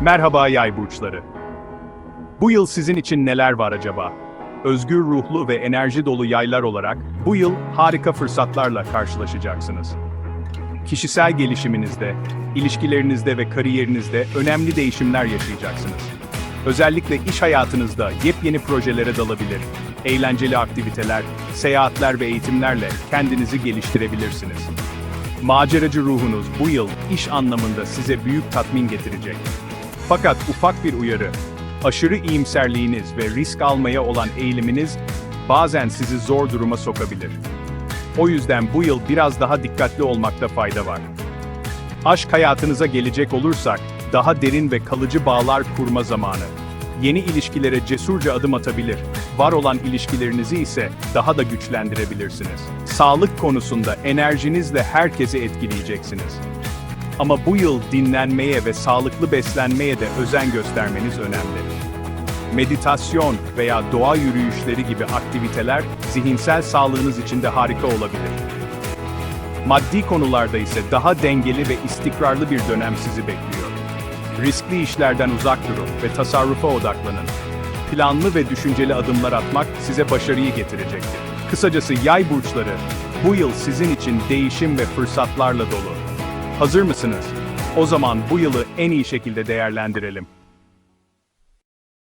Merhaba yay burçları. Bu yıl sizin için neler var acaba? Özgür ruhlu ve enerji dolu yaylar olarak bu yıl harika fırsatlarla karşılaşacaksınız. Kişisel gelişiminizde, ilişkilerinizde ve kariyerinizde önemli değişimler yaşayacaksınız. Özellikle iş hayatınızda yepyeni projelere dalabilir, eğlenceli aktiviteler, seyahatler ve eğitimlerle kendinizi geliştirebilirsiniz. Maceracı ruhunuz bu yıl iş anlamında size büyük tatmin getirecek. Fakat ufak bir uyarı, aşırı iyimserliğiniz ve risk almaya olan eğiliminiz bazen sizi zor duruma sokabilir. O yüzden bu yıl biraz daha dikkatli olmakta fayda var. Aşk hayatınıza gelecek olursak, daha derin ve kalıcı bağlar kurma zamanı. Yeni ilişkilere cesurca adım atabilir, var olan ilişkilerinizi ise daha da güçlendirebilirsiniz. Sağlık konusunda enerjinizle herkesi etkileyeceksiniz. Ama bu yıl dinlenmeye ve sağlıklı beslenmeye de özen göstermeniz önemli. Meditasyon veya doğa yürüyüşleri gibi aktiviteler zihinsel sağlığınız için de harika olabilir. Maddi konularda ise daha dengeli ve istikrarlı bir dönem sizi bekliyor. Riskli işlerden uzak durun ve tasarrufa odaklanın. Planlı ve düşünceli adımlar atmak size başarıyı getirecektir. Kısacası yay burçları, bu yıl sizin için değişim ve fırsatlarla dolu. Hazır mısınız? O zaman bu yılı en iyi şekilde değerlendirelim.